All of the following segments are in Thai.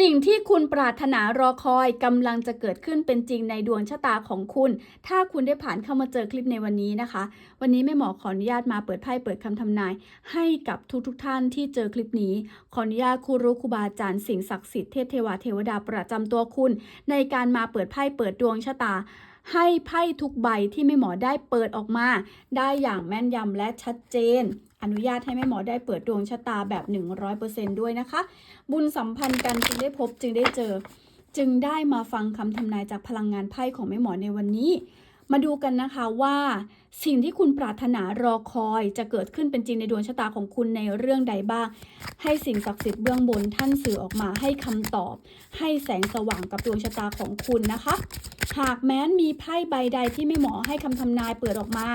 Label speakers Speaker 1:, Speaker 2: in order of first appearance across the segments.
Speaker 1: สิ่งที่คุณปรารถนารอคอยกำลังจะเกิดขึ้นเป็นจริงในดวงชะตาของคุณ ถ้าคุณได้ผ่านเข้ามาเจอคลิปในวันนี้นะคะ วันนี้แม่หมอขออนุญาตมาเปิดไพ่เปิดคำทำนาย ให้กับทุกๆทท่านที่เจอคลิปนี้ ขออนุญาตครูรู้ครูบาอาจารย์สิ่งศักดิ์สิทธิ์เทพเทวาเทวดาประจำตัวคุณ ในการมาเปิดไพ่เปิดดวงชะตา ให้ไพ่ทุกใบที่แม่หมอได้เปิดออกมา ได้อย่างแม่นยำและชัดเจน อนุญาตให้แม่หมอได้เปิดดวงชะตาแบบ 100%ด้วยนะคะ บุญสัมพันธ์กันจึงได้พบจึงได้เจอ จึงได้มาฟังคำทำนายจากพลังงานไพ่ของแม่หมอในวันนี้ มาดูกันนะคะว่าสิ่งที่คุณปรารถนารอคอยจะเกิดขึ้นเป็นจริงในดวงชะตาของคุณในเรื่องใดบ้าง ให้สิ่งศักดิ์สิทธิ์เบื้องบนท่านสื่อออกมาให้คำตอบ ให้แสงสว่างกับดวงชะตาของคุณนะคะ หากแม้นมีไพ่ใบใดที่แม่เหมอให้คำทำนายเปิดออกมา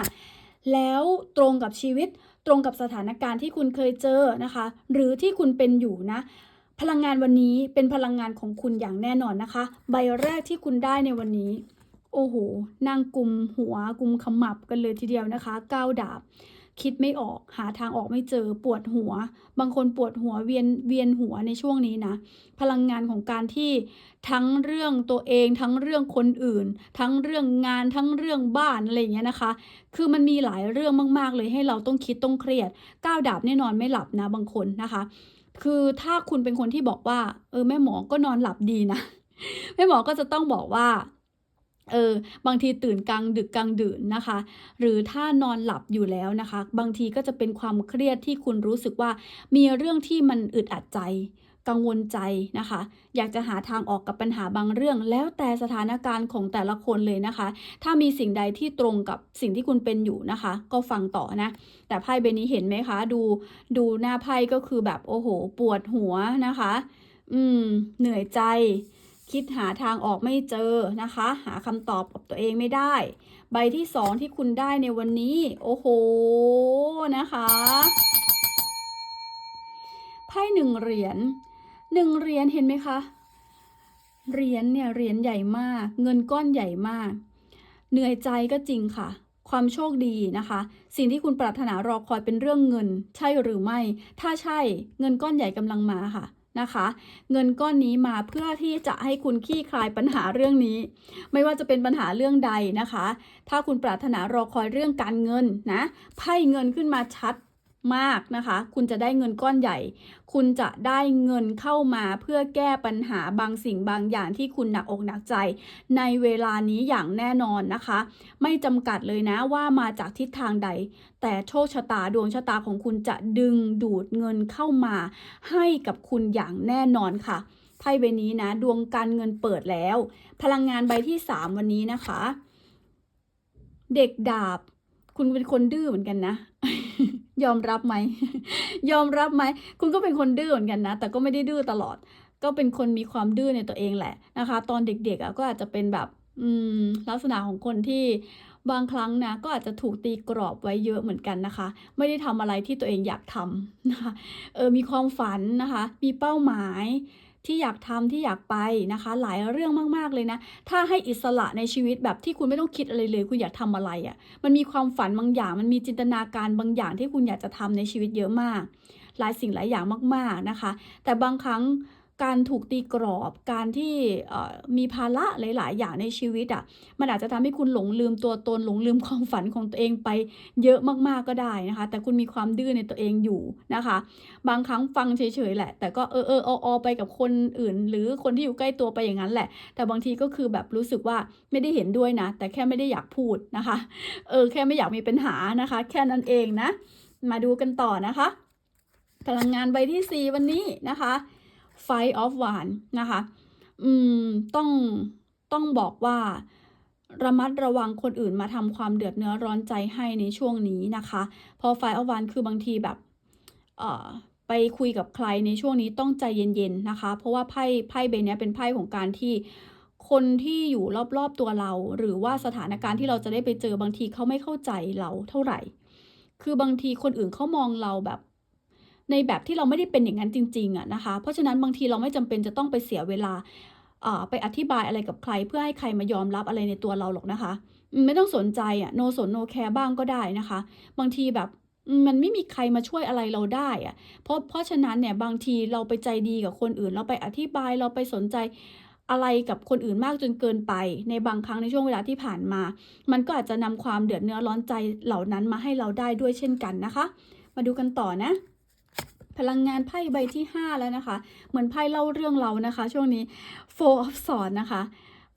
Speaker 1: แล้วตรงกับชีวิตตรงกับสถานการณ์ที่คุณเคยเจอนะคะ หรือที่คุณเป็นอยู่นะพลังงานวันนี้เป็นพลังงานของคุณอย่างแน่นอนนะคะ ใบแรกที่คุณได้ในวันนี้ โอ้โหนั่งกุมหัวกุมขมับกันเลยทีเดียวนะคะก้าวดาบ คิดไม่ออกหาทางออกไม่เจอปวดหัว บางคนปวดหัวเวียนเวียนหัวในช่วงนี้นะ พลังงานของการที่ทั้งเรื่องตัวเอง ทั้งเรื่องคนอื่น ทั้งเรื่องงานทั้งเรื่องบ้านอะไรอย่างเงี้ยนะคะ คือมันมีหลายเรื่องมากๆเลยให้เราต้องคิดต้องเครียดก้าวดาบแน่นอนไม่หลับนะบางคนนะคะ คือถ้าคุณเป็นคนที่บอกว่า เออแม่หมอก็นอนหลับดีนะแม่หมอก็จะต้องบอกว่า เออบางทีตื่นกลางดึกกลางดื่นนะคะ หรือถ้านอนหลับอยู่แล้วนะคะ บางทีก็จะเป็นความเครียดที่คุณรู้สึกว่ามีเรื่องที่มันอึดอัดใจ กังวลใจนะคะ อยากจะหาทางออกกับปัญหาบางเรื่อง แล้วแต่สถานการณ์ของแต่ละคนเลยนะคะ ถ้ามีสิ่งใดที่ตรงกับสิ่งที่คุณเป็นอยู่นะคะ ก็ฟังต่อนะ แต่ไพ่ใบนี้เห็นไหมคะ ดูดูหน้าไพ่ก็คือแบบโอ้โห ปวดหัวนะคะ อืม เหนื่อยใจ คิดหาทางออกไม่เจอนะคะ หาคำตอบกับตัวเองไม่ได้ ใบที่สองที่คุณได้ในวันนี้ โอ้โหนะคะไพ่หนึ่งเหรียญหนึ่งเหรียญเห็นไหมคะเหรียญเนี่ยเหรียญใหญ่มาก เงินก้อนใหญ่มาก เหนื่อยใจก็จริงค่ะ ความโชคดีนะคะ สิ่งที่คุณปรารถนารอคอยเป็นเรื่องเงิน ใช่หรือไม่ ถ้าใช่เงินก้อนใหญ่กำลังมาค่ะ นะคะ เงินก้อนนี้มาเพื่อที่จะให้คุณขี้คลายปัญหาเรื่องนี้ ไม่ว่าจะเป็นปัญหาเรื่องใดนะคะ ถ้าคุณปรารถนารอคอยเรื่องการเงินนะไพ่เงินขึ้นมาชัด มากนะคะ คุณจะได้เงินก้อนใหญ่ คุณจะได้เงินเข้ามาเพื่อแก้ปัญหาบางสิ่งบางอย่างที่คุณหนักอกหนักใจ ในเวลานี้อย่างแน่นอนนะคะ ไม่จำกัดเลยนะว่ามาจากทิศทางใด แต่โชคชะตาดวงชะตาของคุณจะดึงดูดเงินเข้ามา ให้กับคุณอย่างแน่นอนค่ะไพ่ใบนี้นะ ดวงการเงินเปิดแล้ว พลังงานใบที่ 3 วันนี้นะคะ เด็กดาบ คุณเป็นคนดื้อเหมือนกันนะ ยอมรับไหม ยอมรับไหม คุณก็เป็นคนดื้อเหมือนกันนะ แต่ก็ไม่ได้ดื้อตลอด ก็เป็นคนมีความดื้อในตัวเองแหละนะคะ ตอนเด็กๆอะก็อาจจะเป็นแบบอืมลักษณะของคนที่บางครั้งนะก็อาจจะถูกตีกรอบไว้เยอะเหมือนกันนะคะ ไม่ได้ทำอะไรที่ตัวเองอยากทำนะคะเออมีความฝันนะคะ มีเป้าหมาย ที่อยากทำที่อยากไปนะคะ หลายเรื่องมากๆเลยนะ ถ้าให้อิสระในชีวิตแบบที่คุณไม่ต้องคิดอะไรเลย คุณอยากทำอะไรอะ่ะ มันมีความฝันบางอย่าง มันมีจินตนาการบางอย่างที่คุณอยากจะทำในชีวิตเยอะมาก หลายสิ่งหลายอย่างมากๆนะคะ แต่บางครั้ง การถูกตีกรอบการที่มีภาระหลาย ๆ อย่างในชีวิตอะ่ะมันอาจจะทำให้คุณหลงลืมตัวตนหลงลืมความฝันของตัวเองไปเยอะมาก ๆ ก็ได้นะคะ แต่คุณมีความดื้อในตัวเองอยู่นะคะ บางครั้งฟังเฉย ๆ แหละ แต่ก็เออเออออไปกับคนอื่น หรือคนที่อยู่ใกล้ตัวไปอย่างนั้นแหละ แต่บางทีก็คือแบบรู้สึกว่าไม่ได้เห็นด้วยนะ แต่แค่ไม่ได้อยากพูดนะคะ เออแค่ไม่อยากมีปัญหานะคะ แค่นั้นเองนะ มาดูกันต่อนะคะพลังงานใบที่ 4 วันนี้นะคะ Fight of One นะคะ อืม ต้อง ต้องบอกว่าระมัดระวังคนอื่นมาทำความเดือดเนื้อร้อนใจให้ในช่วงนี้นะคะ พอ Fight of One คือบางทีแบบ เอ่อ ไปคุยกับใครในช่วงนี้ต้องใจเย็นๆนะคะ เพราะว่าไพ่ไพ่ใบนี้เป็นไพ่ของการที่คนที่อยู่รอบๆตัวเรา หรือว่าสถานการณ์ที่เราจะได้ไปเจอบางทีเขาไม่เข้าใจเราเท่าไหร่ คือบางทีคนอื่นเขามองเราแบบ ในแบบที่เราไม่ได้เป็นอย่างนั้นจริงๆอะนะคะ เพราะฉะนั้นบางทีเราไม่จำเป็นจะต้องไปเสียเวลาไปอธิบายอะไรกับใครเพื่อให้ใครมายอมรับอะไรในตัวเราหรอกนะคะ ไม่ต้องสนใจอะโนสนโนแคร์บ้างก็ได้นะคะ บางทีแบบมมันไม่มีใครมาช่วยอะไรเราได้อะเพราะเพราะฉะนั้นเนี่ยบางทีเราไปใจดีกับคนอื่น เราไปอธิบายเราไปสนใจอะไรกับคนอื่นมากจนเกินไป ในบางครั้งในช่วงเวลาที่ผ่านมา มันก็อาจจะนำความเดือดเนื้อร้อนใจเหล่านั้นมาให้เราได้ด้วยเช่นกันนะคะ มาดูกันต่อนะ พลังงานไพ่ใบที่ 5 แล้วนะคะ เหมือนไพ่เล่าเรื่องเรานะคะ ช่วงนี้ Four of s w o r d นะคะ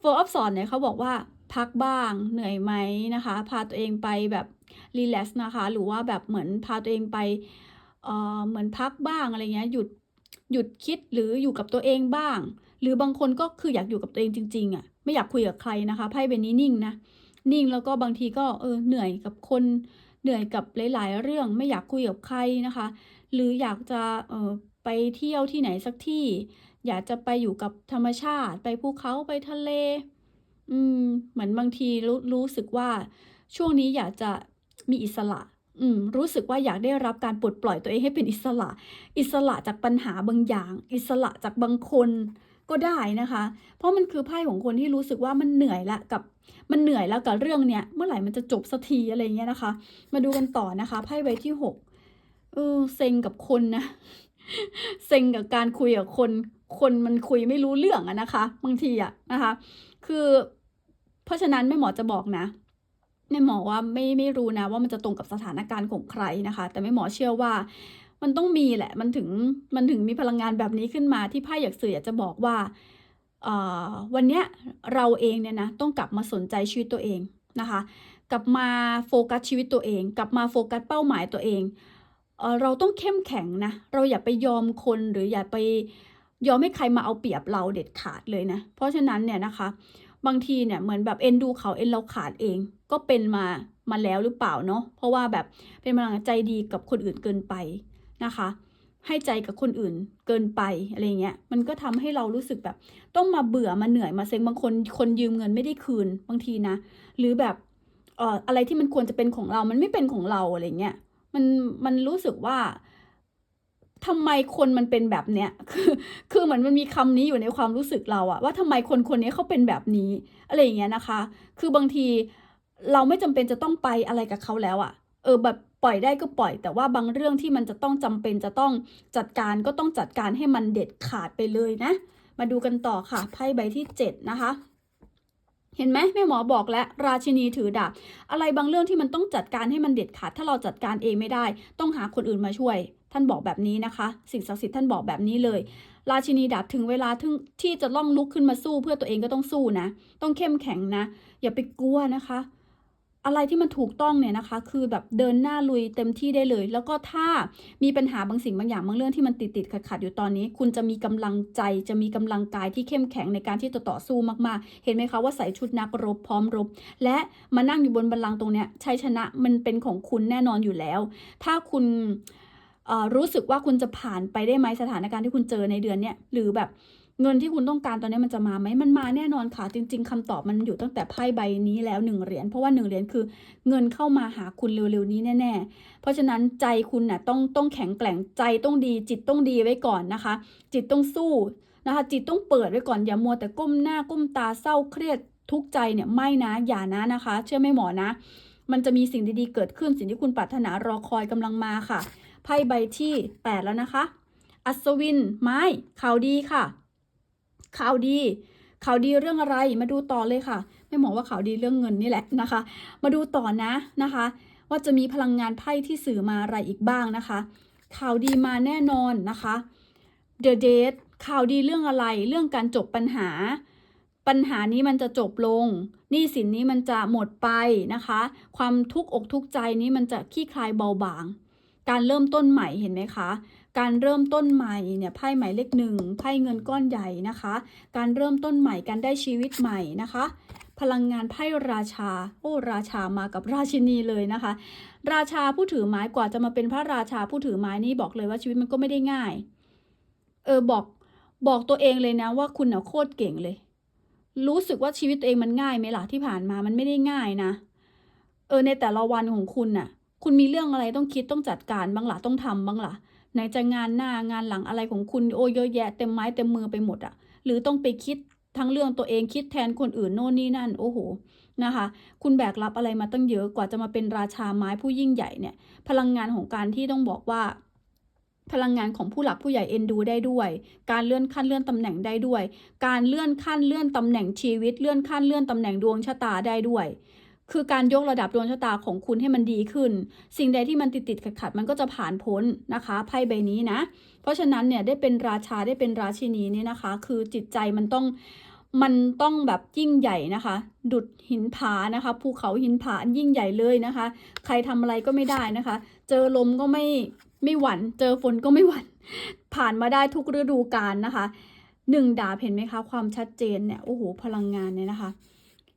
Speaker 1: Four of s w o r d เนี่ยเขาบอกว่าพักบ้างเหนื่อยไหมนะคะ พาตัวเองไปแบบรีแลกซ์นะคะ หรือว่าแบบเหมือนพาตัวเองไปเอ่อเหมือนพักบ้างอะไรเงี้ยหยุดหยุดคิดหรืออยู่กับตัวเองบ้าง หรือบางคนก็คืออยากอยู่กับตัวเองจริงๆอะ่ะไม่อยากคุยกับใครนะคะไพ่ใบนี้นิ่งนะนิ่งแล้วก็บางทีก็เออเหนื่อยกับคนเหนื่อยกับหลาย ๆ เรื่องไม่อยากคุยกับใครนะคะ หรืออยากจะไปเที่ยวที่ไหนสักที่ อยากจะไปอยู่กับธรรมชาติ ไปภูเขาไปทะเล อืม เหมือนบางทีรู้รู้สึกว่า ช่วงนี้อยากจะมีอิสระ อืม รู้สึกว่าอยากได้รับการปลดปล่อยตัวเองให้เป็นอิสระ อิสระจากปัญหาบางอย่าง อิสระจากบางคนก็ได้นะคะ เพราะมันคือไพ่ของคนที่รู้สึกว่ามันเหนื่อยละกับ มันเหนื่อยแล้วกับเรื่องเนี้ย เมื่อไหร่มันจะจบสักทีอะไรเงี้ยนะคะ มาดูกันต่อนะคะ ไพ่ใบที่หก เออเซ็งกับคนนะเซ็งกับการคุยกับคน คนมันคุยไม่รู้เรื่องอะนะคะ บางทีอะนะคะ คือ เพราะฉะนั้นแม่หมอจะบอกนะแม่หมอว่าไม่ไม่รู้นะ ว่ามันจะตรงกับสถานการณ์ของใครนะคะ แต่แม่หมอเชื่อว่า มันต้องมีแหละ มันถึงมันถึงมีพลังงานแบบนี้ขึ้นมาที่ไพ่อยากสื่ออยากจะบอกว่าวันเนี้ยเราเองเนี่ยนะต้องกลับมาสนใจชีวิตตัวเองนะคะ กลับมาโฟกัสชีวิตตัวเอง กลับมาโฟกัสเป้าหมายตัวเอง เราต้องเข้มแข็งนะ เราอย่าไปยอมคนหรืออย่าไปยอมให้ใครมาเอาเปรียบเราเด็ดขาดเลยนะ เพราะฉะนั้นเนี่ยนะคะ บางทีเนี่ยเหมือนแบบเอ็นดูเขาเอ็นเราขาดเอง ก็เป็นมามาแล้วหรือเปล่าเนาะ เพราะว่าแบบเป็นพลังใจดีกับคนอื่นเกินไปนะคะ ให้ใจกับคนอื่นเกินไปอะไรเงี้ย มันก็ทำให้เรารู้สึกแบบ ต้องมาเบื่อมาเหนื่อยมาเซ็งบางคนคนยืมเงินไม่ได้คืนบางทีนะ หรือแบบเอ่ออะไรที่มันควรจะเป็นของเรา มันไม่เป็นของเราอะไรเงี้ย มันมันรู้สึกว่าทำไมคนมันเป็นแบบเนี้ย คือ คือเหมือนมันมีคำนี้อยู่ในความรู้สึกเราอะว่าทำไมคนคนนี้เขาเป็นแบบนี้ อะไรอย่างเงี้ยนะคะ คือบางทีเราไม่จำเป็นจะต้องไปอะไรกับเขาแล้วอะเออแบบปล่อยได้ก็ปล่อย แต่ว่าบางเรื่องที่มันจะต้องจำเป็นจะต้องจัดการก็ต้องจัดการให้มันเด็ดขาดไปเลยนะ มาดูกันต่อค่ะ ไพ่ใบที่เจ็ดนะคะ เห็นไหมแม่หมอบอกแล้วราชินีถือดาบอะไรบางเรื่องที่มันต้องจัดการให้มันเด็ดขาด ถ้าเราจัดการเองไม่ได้ ต้องหาคนอื่นมาช่วย ท่านบอกแบบนี้นะคะ สิ่งศักดิ์สิทธิ์ท่านบอกแบบนี้เลย ราชินีดาบถึงเวลาที่ที่จะล่องลุกขึ้นมาสู้ เพื่อตัวเองก็ต้องสู้นะ ต้องเข้มแข็งนะ อย่าไปกลัวนะคะ อะไรที่มันถูกต้องเนี่ยนะคะ คือแบบเดินหน้าลุยเต็มที่ได้เลย แล้วก็ถ้ามีปัญหาบางสิ่งบางอย่างบางเรื่องที่มันติดติดขัดขัดๆอยู่ตอนนี้ คุณจะมีกำลังใจจะมีกำลังกายที่เข้มแข็งในการที่จะต่อสู้มากๆ เห็นไหมคะว่าใส่ชุดนักรบพร้อมรบ และมานั่งอยู่บนบัลลังก์ตรงเนี้ยชัยชนะมันเป็นของคุณแน่นอนอยู่แล้ว ถ้าคุณรู้สึกว่าคุณจะผ่านไปได้ไหมสถานการณ์ที่คุณเจอในเดือนเนี้ยหรือแบบ เงินที่คุณต้องการตอนนี้มันจะมาไหมมันมาแน่นอนค่ะ จริง ๆคำตอบมันอยู่ตั้งแต่ไพ่ใบนี้แล้วหนึ่งเหรียญเพราะว่าหนึ่งเหรียญคือเงินเข้ามาหาคุณเร็วๆนี้แน่ ๆ เพราะฉะนั้นใจคุณน่ะต้องต้องแข็งแกร่งใจต้องดี จิตต้องดีไว้ก่อนนะคะ จิตต้องสู้นะคะ จิตต้องเปิดไว้ก่อนอย่ามัวแต่ก้มหน้าก้มตาเศร้าเครียดทุกข์ใจเนี่ยไม่นะอย่านะนะคะ เชื่อไม่หมอนะ มันจะมีสิ่งดีๆเกิดขึ้นสิ่งที่คุณปรารถนารอคอยกำลังมาค่ะไพ่ใบที่ 8 แล้วนะคะ อัศวินไม้ข่าวดีค่ะ ข่าวดีข่าวดีเรื่องอะไรมาดูต่อเลยค่ะไม่หมอว่าข่าวดีเรื่องเงินนี่แหละนะคะ มาดูต่อนะนะคะ ว่าจะมีพลังงานไพ่ที่สื่อมาอะไรอีกบ้างนะคะ ข่าวดีมาแน่นอนนะคะ The Date ข่าวดีเรื่องอะไรเรื่องการจบปัญหา ปัญหานี้มันจะจบลงหนี้สินนี้มันจะหมดไปนะคะ ความทุกข์อกทุกข์ใจนี้มันจะคลี่คลายเบาบาง การเริ่มต้นใหม่เห็นไหมคะ การเริ่มต้นใหม่เนี่ยไพ่หมายเลขหนึ่งไพ่เงินก้อนใหญ่นะคะ การเริ่มต้นใหม่การได้ชีวิตใหม่นะคะ พลังงานไพ่ราชา โอ้ราชามากับราชินีเลยนะคะ ราชาผู้ถือไม้กว่าจะมาเป็นพระราชาผู้ถือไม้นี่บอกเลยว่าชีวิตมันก็ไม่ได้ง่าย เออบอกบอกตัวเองเลยนะว่าคุณน่ะโคตรเก่งเลย รู้สึกว่าชีวิตตัวเองมันง่ายไหมล่ะที่ผ่านมามันไม่ได้ง่ายนะ เออในแต่ละวันของคุณน่ะ คุณมีเรื่องอะไรต้องคิดต้องจัดการบ้างล่ะต้องทำบ้างล่ะ ไหนจะงานหน้างานหลังอะไรของคุณโอ้เยอะแยะเต็มไม้เต็มมือไปหมดอะหรือต้องไปคิดทั้งเรื่องตัวเองคิดแทนคนอื่นโน่นนี่นั่น โอ้โหนะคะ คุณแบกรับอะไรมาตั้งเยอะกว่าจะมาเป็นราชาไม้ผู้ยิ่งใหญ่เนี่ยพลังงานของการที่ต้องบอกว่า พลังงานของผู้หลักผู้ใหญ่เอ็นดูได้ด้วย การเลื่อนขั้นเลื่อนตำแหน่งได้ด้วย การเลื่อนขั้นเลื่อนตำแหน่งชีวิต เลื่อนขั้นเลื่อนตำแหน่งดวงชะตาได้ด้วย คือการยกระดับดวงชะตาของคุณให้มันดีขึ้น สิ่งใดที่มันติดติดขัดขัดมันก็จะผ่านพ้นนะคะไพ่ใบนี้นะ เพราะฉะนั้นเนี่ยได้เป็นราชาได้เป็นราชินีเนี่ยนะคะ คือจิตใจมันต้องมันต้องแบบยิ่งใหญ่นะคะ ดุดหินผานะคะภูเขาหินผาอันยิ่งใหญ่เลยนะคะ ใครทำอะไรก็ไม่ได้นะคะ เจอลมก็ไม่ไม่หวั่นเจอฝนก็ไม่หวั่นผ่านมาได้ทุกฤดูกาลนะคะหนึ่งดาบเห็นไหมคะ ความชัดเจนเนี่ยโอ้โหพลังงานเนี่ยนะคะ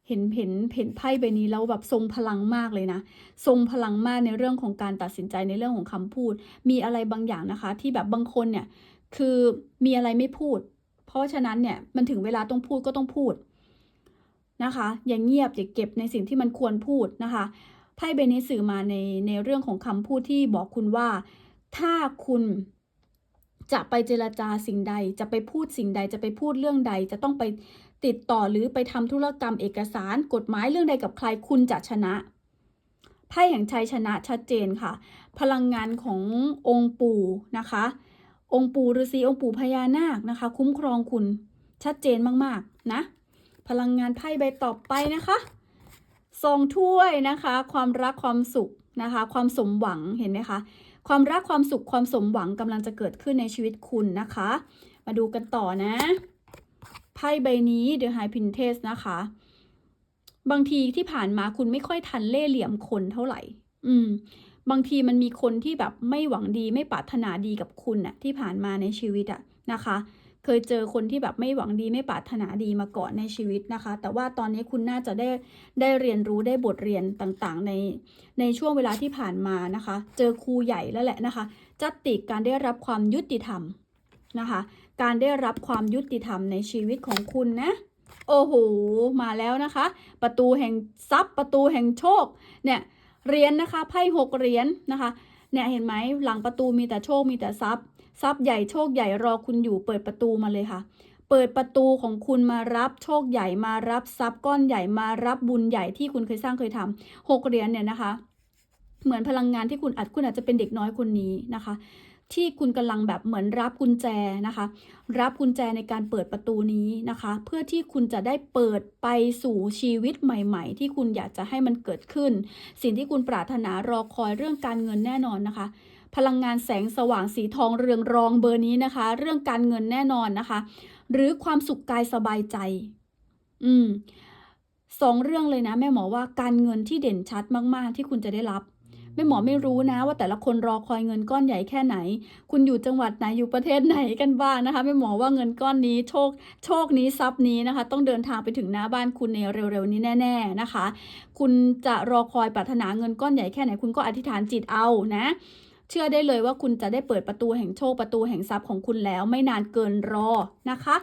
Speaker 1: เห็นเห็นเห็นไพ่ใบนี้แล้วแบบทรงพลังมากเลยนะ ทรงพลังมากในเรื่องของการตัดสินใจในเรื่องของคำพูด มีอะไรบางอย่างนะคะ ที่แบบบางคนเนี่ยคือมีอะไรไม่พูด เพราะฉะนั้นเนี่ยมันถึงเวลาต้องพูดก็ต้องพูดนะคะ อย่าเงียบอย่าเก็บในสิ่งที่มันควรพูดนะคะไพ่ใบนี้สื่อมาในในเรื่องของคำพูดที่บอกคุณว่า ถ้าคุณจะไปเจรจาสิ่งใด จะไปพูดสิ่งใด จะไปพูดเรื่องใด จะต้องไป ติดต่อหรือไปทำธุรกรรมเอกสารกฎหมายเรื่องใดกับใครคุณจะชนะไพ่แห่งชัยชนะชัดเจนค่ะ พลังงานขององค์ปู่นะคะ องค์ปู่ฤาษีองค์ปู่พญานาคนะคะ คุ้มครองคุณชัดเจนมากๆนะ พลังงานไพ่ใบต่อไปนะคะทรงถ้วยนะคะ ความรักความสุขนะคะ ความสมหวังเห็นไหมคะความรักความสุขความสมหวังกำลังจะเกิดขึ้นในชีวิตคุณนะคะ มาดูกันต่อนะ ไพ่ใบนี้ The High Princess นะคะ บางทีที่ผ่านมาคุณไม่ค่อยทันเล่เหลี่ยมคนเท่าไหร่ อืม บางทีมันมีคนที่แบบไม่หวังดีไม่ปรารถนาดีกับคุณน่ะที่ผ่านมาในชีวิตอะนะคะ เคยเจอคนที่แบบไม่หวังดีไม่ปรารถนาดีมาก่อนในชีวิตนะคะ แต่ว่าตอนนี้คุณน่าจะได้ได้เรียนรู้ได้บทเรียนต่างๆ ในในช่วงเวลาที่ผ่านมานะคะ เจอครูใหญ่แล้วแหละนะคะ จัดติการได้รับความยุติธรรมนะคะ การได้รับความยุติธรรมในชีวิตของคุณนะ โอ้โห มาแล้วนะคะ ประตูแห่งทรัพย์ ประตูแห่งโชค เนี่ยเหรียญนะคะไพ่หกเหรียญนะคะ เนี่ยเห็นไหมหลังประตูมีแต่โชคมีแต่ทรัพย์ ทรัพย์ใหญ่โชคใหญ่รอคุณอยู่เปิดประตูมาเลยค่ะ เปิดประตูของคุณมารับโชคใหญ่มารับทรัพย์ก้อนใหญ่มารับบุญใหญ่ที่คุณเคยสร้างเคยทำหกเหรียญเนี่ยนะคะเหมือนพลังงานที่คุณอาจคุณอาจจะเป็นเด็กน้อยคนนี้นะคะ ที่คุณกำลังแบบเหมือนรับกุญแจนะคะ รับกุญแจในการเปิดประตูนี้นะคะ เพื่อที่คุณจะได้เปิดไปสู่ชีวิตใหม่ ๆ ที่คุณอยากจะให้มันเกิดขึ้น สิ่งที่คุณปรารถนารอคอยเรื่องการเงินแน่นอนนะคะ พลังงานแสงสว่างสีทองเรืองรองเบอร์นี้นะคะ เรื่องการเงินแน่นอนนะคะ หรือความสุขกายสบายใจ อืมสองเรื่องเลยนะแม่หมอว่าการเงินที่เด่นชัดมาก ๆ ที่คุณจะได้รับ แม่หมอไม่รู้นะว่าแต่ละคนรอคอยเงินก้อนใหญ่แค่ไหน คุณอยู่จังหวัดไหนอยู่ประเทศไหนกันบ้างนะคะแม่หมอว่าเงินก้อนนี้โชคโชคนี้ทรัพย์นี้นะคะ ต้องเดินทางไปถึงหน้าบ้านคุณในเร็วๆนี้แน่ ๆนะคะ คุณจะรอคอยปรารถนาเงินก้อนใหญ่แค่ไหนคุณก็อธิษฐานจิตเอานะเชื่อได้เลยว่าคุณจะได้เปิดประตูแห่งโชคประตูแห่งทรัพย์ของคุณแล้วไม่นานเกินรอนะคะ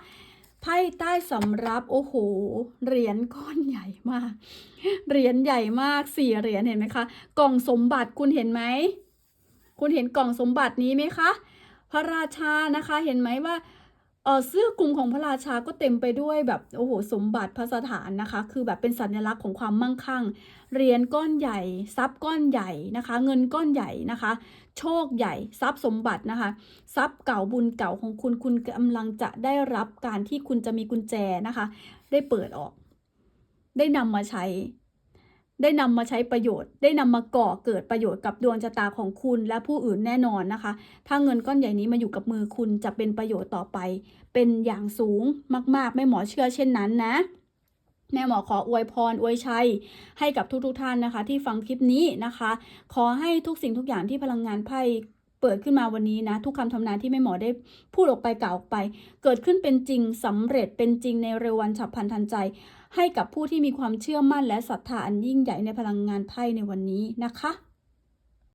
Speaker 1: ไพ่ใต้สำรับโอ้โหเหรียญก้อนใหญ่มาก เหรียญใหญ่มากสี่เหรียญเห็นไหมคะ กล่องสมบัติคุณเห็นไหมคุณเห็นกล่องสมบัตินี้ไหมคะ พระราชานะคะเห็นไหมว่า เออเสื้อกลุ่มของพระราชาก็เต็มไปด้วยแบบโอ้โหสมบัติพระสถานนะคะ คือแบบเป็นสัญลักษณ์ของความมั่งคั่งเหรียญก้อนใหญ่ ทรัพย์ก้อนใหญ่นะคะ เงินก้อนใหญ่นะคะ โชคใหญ่ ทรัพย์สมบัตินะคะ ทรัพย์เก่าบุญเก่าของคุณคุณกำลังจะได้รับการที่คุณจะมีกุญแจนะคะ ได้เปิดออก ได้นำมาใช้ ได้นำมาใช้ประโยชน์ ได้นำมาก่อเกิดประโยชน์กับดวงชะตาของคุณและผู้อื่นแน่นอนนะคะ ถ้าเงินก้อนใหญ่นี้มาอยู่กับมือคุณจะเป็นประโยชน์ต่อไป เป็นอย่างสูงมากๆแม่หมอเชื่อเช่นนั้นนะแม่หมอขออวยพรอวยชัย ให้กับทุกๆทท่านนะคะ ที่ฟังคลิปนี้นะคะ ขอให้ทุกสิ่งทุกอย่างที่พลังงานไพ่เปิดขึ้นมาวันนี้นะ ทุกคำทำนายที่แม่หมอได้พูดออกไปกล่าวออกไป เกิดขึ้นเป็นจริงสำเร็จเป็นจริงในเร็ววันฉับพลันทันใจ ให้กับผู้ที่มีความเชื่อมั่นและศรัทธาอันยิ่งใหญ่ในพลังงานไพ่ในวันนี้นะคะ